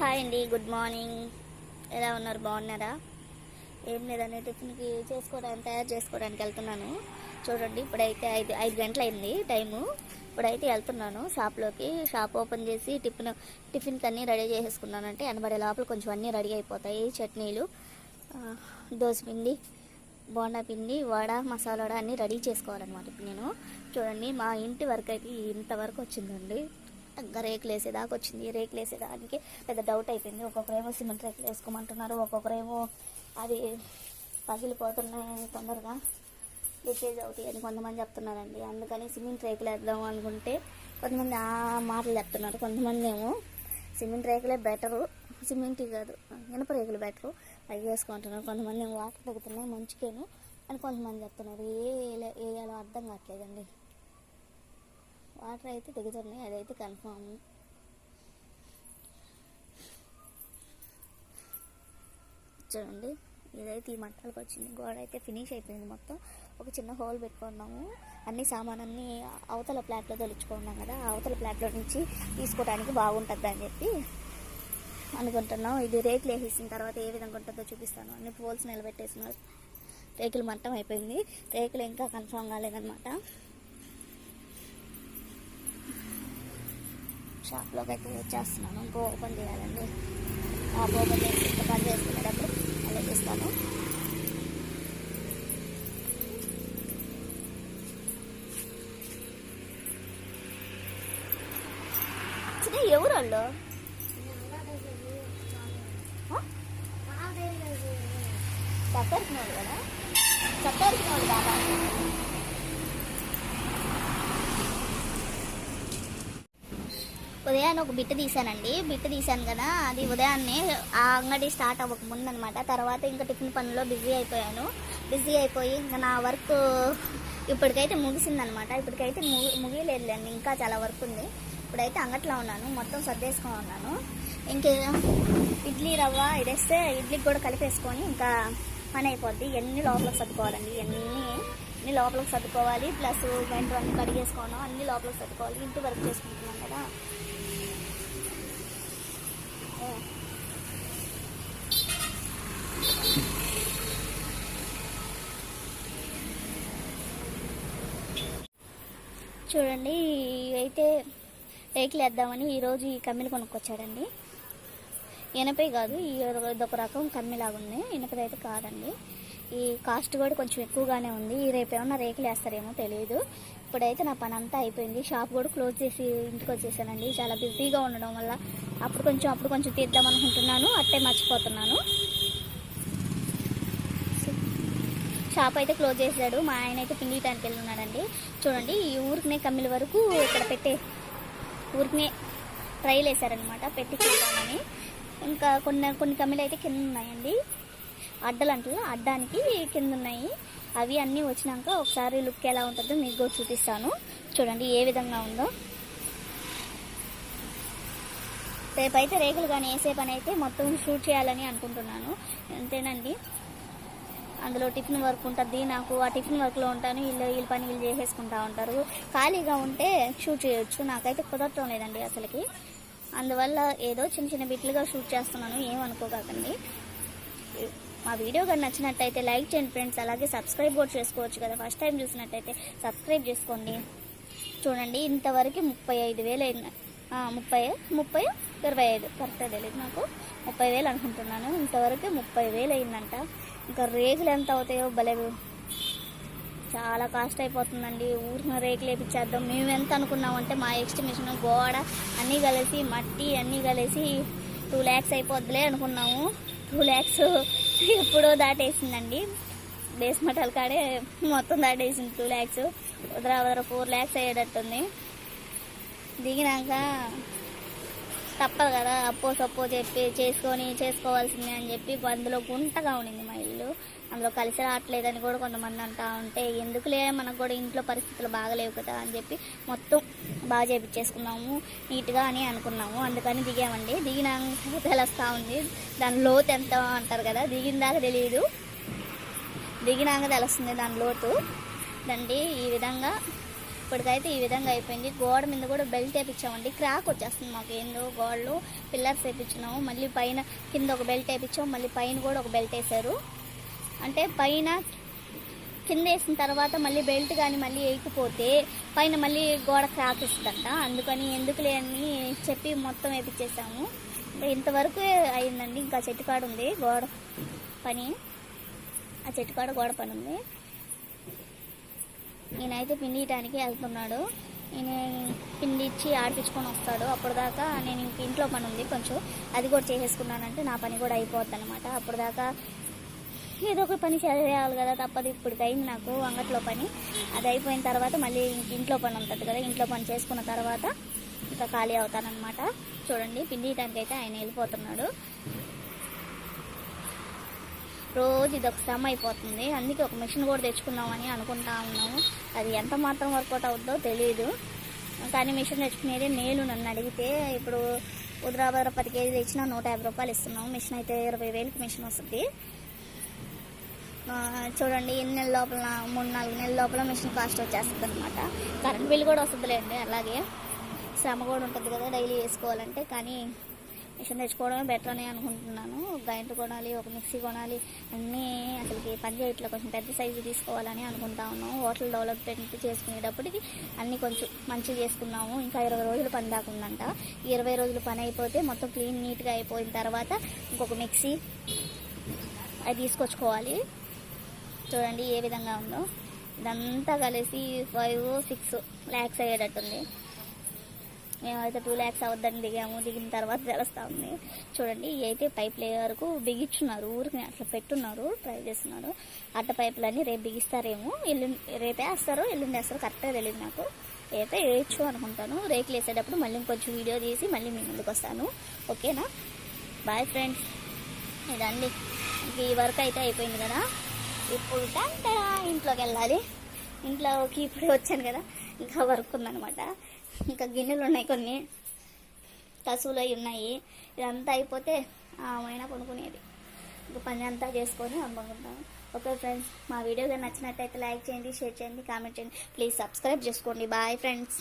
Hi అండి good morning. ఎలా ఉన్నారు? బాగున్నారా? ఏం లేదండి టిఫిన్కి చేసుకోవడానికి తయారు చేసుకోవడానికి వెళ్తున్నాను. చూడండి ఇప్పుడైతే ఐదు ఐదు గంటలు అయింది టైము. ఇప్పుడైతే వెళ్తున్నాను షాప్లోకి. షాప్ ఓపెన్ చేసి టిఫిన్ టిఫిన్కి అన్నీ రెడీ చేసేసుకున్నానంటే ఎనబడే లోపల కొంచెం అన్నీ రెడీ అయిపోతాయి. చట్నీలు ఆ, బోండా పిండి వడ మసాలా వడ అన్నీ రెడీ చేసుకోవాలన్నమాట ఇప్పుడు నేను. చూడండి మా ఇంటి వరకు అయితే ఇంతవరకు వచ్చిందండి. ఇంకా రేకులు వేసేదాకా వచ్చింది రేకులు వేసేదానికి పెద్ద డౌట్ అయిపోయింది. ఒక్కొక్కరేమో సిమెంట్ రేకులు వేసుకోమంటున్నారు ఒక్కొక్కరేమో అది పగిలిపోతున్నాయి తొందరగా లీకేజ్ అవుతాయి అని కొంతమంది చెప్తున్నారండి. అందుకని సిమెంట్ రేకులు వేద్దాం అనుకుంటే కొంతమంది ఆ మాటలు చెప్తున్నారు. కొంతమంది ఏమో సిమెంట్ రేకులే బెటరు. సిమెంట్ కాదు. ఇనప రేకులు బెటరు. అవి వేసుకుంటున్నారు కొంతమంది ఏమో వాటర్ తగ్గుతున్నాయి. మంచికేను అని కొంతమంది చెప్తున్నారు. ఏ ఏ- వేయాలో అర్థం కావట్లేదండి. వాటర్ అయితే దిగుతున్నాయి అదైతే కన్ఫామ్ చూడండి ఇదైతే ఈ మట్టాలకు వచ్చింది. గోడ అయితే ఫినిష్ అయిపోయింది మొత్తం. ఒక చిన్న హోల్ పెట్టుకున్నాము. అన్ని సామానన్ని అవతల ప్లాట్లో తొలుచుకున్నాం కదా అవతల ప్లాట్లో నుంచి తీసుకోవడానికి బాగుంటుంది అని చెప్పి అనుకుంటున్నాం. ఇది రేకులు వేసేసిన తర్వాత ఏ విధంగా ఉంటుందో చూపిస్తాను. అన్ని పోల్స్ నిలబెట్టేసిన రేకులు మట్టం అయిపోయింది. రేకులు ఇంకా కన్ఫామ్ కాలేదనమాట షాప్లోకి అయితే వచ్చేస్తున్నాను. ఇంకో ఓపెన్ చేయాలండి. షాప్ ఓపెన్ చేసి ఇంకా పని చేసుకునేటప్పుడు ఆలోచిస్తాను చేస్తాను చిన్న ఎవరు వాళ్ళు? చక్కరికి కదా. చెప్పారు బాబా ఉదయాన్నే ఒక బిట్ తీసానండి బిట్ తీసాను కదా అది ఉదయాన్నే ఆ అంగడి స్టార్ట్ అవ్వక ముందు అనమాట తర్వాత ఇంకా టిఫిన్ పనుల్లో బిజీ అయిపోయాను. బిజీ అయిపోయి ఇంకా నా వర్క్ ఇప్పటికైతే ముగిసిందనమాట. ఇప్పటికైతే ముగి ముగియలేదులేండి ఇంకా చాలా వర్క్ ఉంది. ఇప్పుడైతే అంగట్లో ఉన్నాను మొత్తం సర్దేసుకొని ఉన్నాను. ఇంకే ఇడ్లీ రవ్వ ఇదేస్తే ఇడ్లీకి కూడా కలిపేసుకొని ఇంకా పని అయిపోద్ది. ఎన్ని లోపలికి సర్దుకోవాలండి? ఎన్ని అన్ని లోపలికి సర్దుకోవాలి? ప్లస్ వెంట అన్ని కడిగేసుకోవడం అన్ని లోపలికి సర్దుకోవాలి. ఇంటి వర్క్ చేసుకుంటున్నాం కదా. చూడండి అయితే రేకులు వేద్దామని ఈరోజు ఈ కమ్మిలు కొనుక్కొచ్చాడండి ఎనపై కాదు ఈ ఇదొక రకం కమ్మిలాగా ఉంది. అయితే కాదండి. ఈ కాస్ట్ కూడా కొంచెం ఎక్కువగానే ఉంది. ఈ రేపు ఏమన్నా రేకులు వేస్తారేమో తెలియదు ఇప్పుడైతే నా పని అంతా అయిపోయింది. షాప్ కూడా క్లోజ్ చేసి ఇంటికి వచ్చేసానండి. చాలా బిజీగా ఉండడం వల్ల అప్పుడు కొంచెం అప్పుడు కొంచెం తీద్దాం అనుకుంటున్నాను. అట్టే మర్చిపోతున్నాను. షాప్ అయితే క్లోజ్ చేశాడు. మా ఆయన అయితే పిండిటానికి వెళ్ళి ఉన్నాడండి చూడండి ఈ ఊరికినే కమ్మిల వరకు ఇక్కడ పెట్టే ఊరికినే ట్రైల్ వేసారనమాట పెట్టి చూద్దామని. ఇంకా కొన్ని కొన్ని కమ్మిలు అయితే కింద ఉన్నాయండి. అడ్డలు అంటారు అడ్డానికి కింద ఉన్నాయి. అవి అన్నీ వచ్చినాక ఒకసారి లుక్ ఎలా ఉంటుందో మీకు కూడా చూపిస్తాను. చూడండి ఏ విధంగా ఉందో. రేపైతే రేకులు కానీ వేసే పని అయితే మొత్తం షూట్ చేయాలని అనుకుంటున్నాను. అంతేనండి. అందులో టిఫిన్ వర్క్ ఉంటుంది. నాకు ఆ టిఫిన్ వర్క్లో ఉంటాను. వీళ్ళు వీళ్ళ పని వీళ్ళు చేసేసుకుంటా ఉంటారు. ఖాళీగా ఉంటే షూట్ చేయొచ్చు. నాకైతే కుదరటం లేదండి అసలుకి. అందువల్ల ఏదో చిన్న చిన్న బిట్లుగా షూట్ చేస్తున్నాను. ఏమనుకోకండి మా వీడియో కానీ నచ్చినట్టయితే లైక్ చేయండి ఫ్రెండ్స్. అలాగే సబ్స్క్రైబ్ కూడా చేసుకోవచ్చు కదా. ఫస్ట్ టైం చూసినట్టయితే సబ్స్క్రైబ్ చేసుకోండి. చూడండి ఇంతవరకు ముప్పై ఐదు వేలు అయింది. ముప్పై ముప్పై ఇరవై ఐదు కరెక్ట్ తెలియదు నాకు. ముప్పై వేలు అనుకుంటున్నాను. ఇంతవరకు ముప్పై వేలు అయిందంట. ఇంకా రేకులు ఎంత అవుతాయో భలే చాలా కాస్ట్ అయిపోతుందండి. ఊరిన రేకులు వేపించేద్దాం మేము ఎంత అనుకున్నామంటే మా ఎక్స్టిమేషన్ గోడ అన్నీ కలిసి మట్టి అన్నీ కలిసి టూ ల్యాక్స్ అయిపోద్దిలే అనుకున్నాము. టూ ల్యాక్స్ ఎప్పుడో దాటేసిందండి. బేస్ మటాల్ కాడే మొత్తం దాటేసింది టూ ల్యాక్స్ వదరా వదర ఫోర్ ల్యాక్స్ అయ్యేటట్టుంది. దిగినాక తప్పదు కదా. అప్పో సప్పో చెప్పి చేసుకొని చేసుకోవాల్సిందే అని చెప్పి అందులో గుంటగా ఉండింది మా ఇల్లు. అందులో కలిసి రావట్లేదని కూడా కొంతమంది అంటా ఉంటే ఎందుకులే మనకు కూడా ఇంట్లో పరిస్థితులు బాగలేవు కదా అని చెప్పి మొత్తం బాగా చేపించేసుకున్నాము. నీట్గా అని అనుకున్నాము. అందుకని దిగామండి. దిగినాక తెలుస్తూ ఉంది. దాని లోతు ఎంత అంటారు కదా? దిగిన దాకా తెలియదు దిగినాక తెలుస్తుంది దాని లోతు. దండి ఈ విధంగా ఇప్పటికైతే ఈ విధంగా అయిపోయింది. గోడ మీద కూడా బెల్ట్ వేపించామండి. క్రాక్ వచ్చేస్తుంది మాకు. ఏందో గోడలు పిల్లర్స్ వేపించినాము. మళ్ళీ పైన కింద ఒక బెల్ట్ వేపించాము. మళ్ళీ పైన కూడా ఒక బెల్ట్ వేసారు అంటే పైన కింద వేసిన తర్వాత మళ్ళీ బెల్ట్ కానీ మళ్ళీ వేయకపోతే పైన మళ్ళీ గోడ క్రాక్ ఇస్తుందంట అందుకని ఎందుకులే అని చెప్పి మొత్తం వేపించేసాము. ఇంతవరకు అయిందండి. ఇంకా చెట్టు కాడ ఉంది గోడ పని. ఆ చెట్టు కాడ గోడ పని ఉంది. నేనైతే పిండియటానికి వెళ్తున్నాడు. నేను పిండి ఇచ్చి ఆడిపించుకొని వస్తాడు. అప్పటిదాకా నేను ఇంక ఇంట్లో పని ఉంది కొంచెం. అది కూడా చేసేసుకున్నానంటే నా పని కూడా అయిపోద్ది అనమాట అప్పటిదాకా ఏదో ఒక పని చేయాలి కదా తప్పదు. ఇప్పటికి అయింది నాకు అంగట్లో పని. అది అయిపోయిన తర్వాత మళ్ళీ ఇంక ఇంట్లో పని ఉంటుంది కదా. ఇంట్లో పని చేసుకున్న తర్వాత ఇంకా ఖాళీ అవుతానమాట చూడండి పిండియటానికి అయితే ఆయన వెళ్ళిపోతున్నాడు. రోజు ఇది ఒక శ్రమ అయిపోతుంది. అందుకే ఒక మిషన్ కూడా తెచ్చుకుందామని అనుకుంటా ఉన్నాము. అది ఎంత మాత్రం వర్కౌట్ అవుతుందో తెలియదు కానీ మిషన్ తెచ్చుకునేది నేను నన్ను అడిగితే ఇప్పుడు హుదరాబాద్ పది కేజీలు తెచ్చినా నూట యాభై రూపాయలు ఇస్తున్నాం మిషన్ అయితే ఇరవై వేలకి మిషన్ వస్తుంది. చూడండి ఎన్ని నెలల లోపల మూడు నాలుగు నెలల లోపల మిషన్ కాస్ట్ వచ్చేస్తుంది అనమాట కరెంట్ బిల్ కూడా వస్తుందిలేండి అలాగే. శ్రమ కూడా ఉంటుంది కదా డైలీ వేసుకోవాలంటే. కానీ మిషన్ తెచ్చుకోవడమే బెటర్ అని అనుకుంటున్నాను. ఒక గ్రైండర్ కొనాలి ఒక మిక్సీ కొనాలి అన్నీ అసలుకి పని చేయట్లే కొంచెం పెద్ద సైజు తీసుకోవాలని అనుకుంటా ఉన్నాము. హోటల్ డెవలప్మెంట్ చేసుకునేటప్పటికి అన్నీ కొంచెం మంచిగా చేసుకున్నాము. ఇంకా ఇరవై రోజులు పని దాకా ఉందంట. ఇరవై రోజులు పని అయిపోతే మొత్తం క్లీన్ నీట్గా అయిపోయిన తర్వాత ఇంకొక మిక్సీ అది తీసుకొచ్చుకోవాలి. చూడండి ఏ విధంగా ఉందో. ఇదంతా కలిసి ఫైవ్ సిక్స్ ల్యాక్స్ అయ్యేటట్టుంది. మేమైతే టూ ల్యాక్స్ అవద్దని దిగాము. దిగిన తర్వాత తెలుస్తా ఉంది చూడండి ఇవి అయితే పైప్ వరకు బిగించున్నారు. ఊరికి అట్లా పెట్టున్నారు ట్రై చేస్తున్నారు. అట్ట పైపులన్నీ రేపు బిగిస్తారేమో ఎల్లుండి రేపే వేస్తారు ఎల్లుండి వేస్తారు. కరెక్ట్గా తెలియదు నాకు. అయితే వేయచ్చు అనుకుంటాను. రేకులు వేసేటప్పుడు మళ్ళీ ఇంకొంచెం వీడియో తీసి మళ్ళీ మీ ముందుకు వస్తాను. ఓకేనా? బాయ్ ఫ్రెండ్స్ ఇదండి. ఈ వర్క్ అయితే అయిపోయింది కదా. ఇప్పుడు టంటడా ఇంట్లోకి వెళ్ళాలి. ఇంట్లోకి ఇప్పుడు వచ్చాను కదా. ఇంకా వర్క్ ఉందనమాట ఇంకా గిన్నెలు ఉన్నాయి కొన్ని. కసువులు అవి ఉన్నాయి. ఇదంతా అయిపోతే ఆమెనా కొనుక్కునేది ఇంకా పని అంతా చేసుకొని అమ్ముకుంటాను ఓకే ఫ్రెండ్స్ మా వీడియో కానీ నచ్చినట్టయితే లైక్ చేయండి షేర్ చేయండి కామెంట్ చేయండి. ప్లీజ్ సబ్స్క్రైబ్ చేసుకోండి. Bye friends.